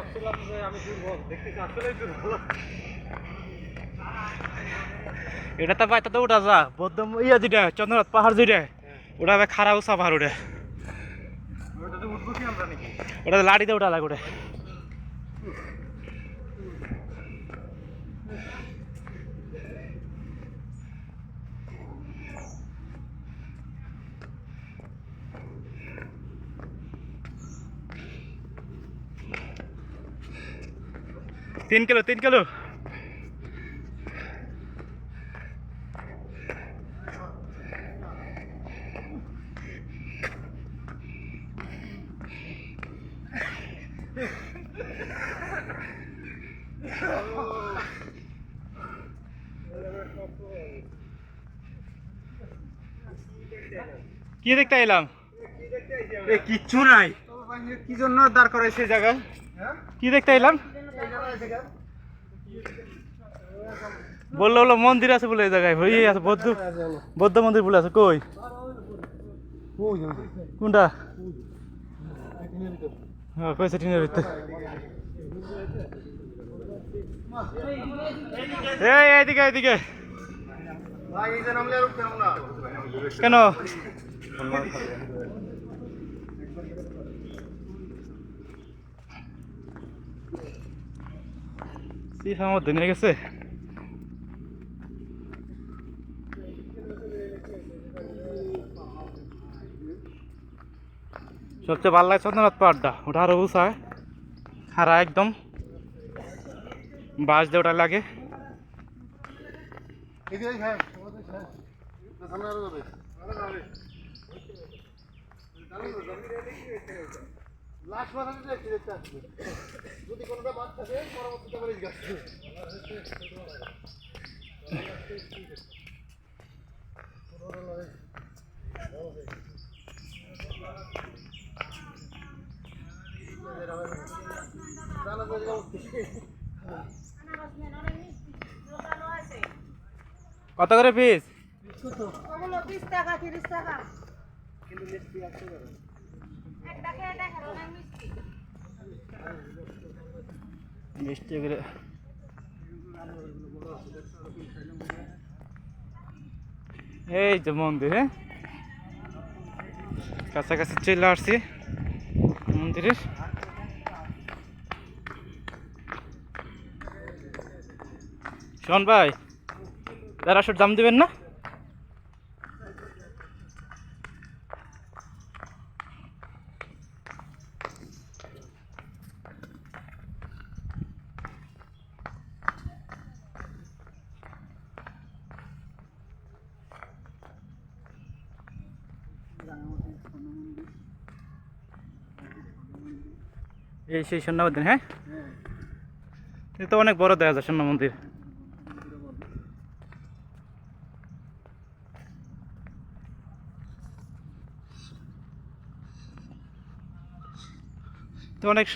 ভাবছিলাম যে আমি দুর্বল দেখতেছি আসলেই দুর্বল। এটা তো ভাই তো উঠা যা। বদ্ধ ইয়া যেটা চন্দ্রনাথ পাহাড় যেটা ওটা ভাই খারাপ উঁচা পাহাড় ওটা। ওটা লাড়িতে উঠা লাগে ওটা। তিন কিলো তিন কিলো। কি দেখতে এলাম কিচ্ছু নাই। কি জন্য দাঁড় করাইছে এই জায়গায়? কি দেখতে এলাম? বলল বলল মন্দির আছে বলে এই জায়গায়। ওই আছে বৌদ্ধ বৌদ্ধ মন্দির বলে আছে। কই? কোনটা? হ্যাঁ কইছে টিনের ভিতরে। এই এইদিকে এইদিকে। কেন? সিফার মধ্যে নিয়ে গেছে সবচেয়ে ভালো লাগে চন্দ্রনাথ পাহাড়টা ওটা আরো উঁচায় খারা একদম বাস দিয়ে ওটা লাগে লাস্ট মাথা দিতে দেখতে আসবে যদি কোনোটা বাদ থাকে পরবর্তীতে আবার এই গাছ। কত করে পিস টাকা তিরিশ টাকা। একটা খেয়ে দেখেন অনেক মিষ্টি মিষ্টি করে এই যে মন্দির হ্যাঁ কাছাকাছি চলে আসছি মন্দিরের শোন ভাই দেড়শোর দাম দিবেন না এই সেই সন্ধ্যা মন্দির হ্যাঁ এটা অনেক বড় দেখা যায় সন্ধ্যা মন্দির তো অনেক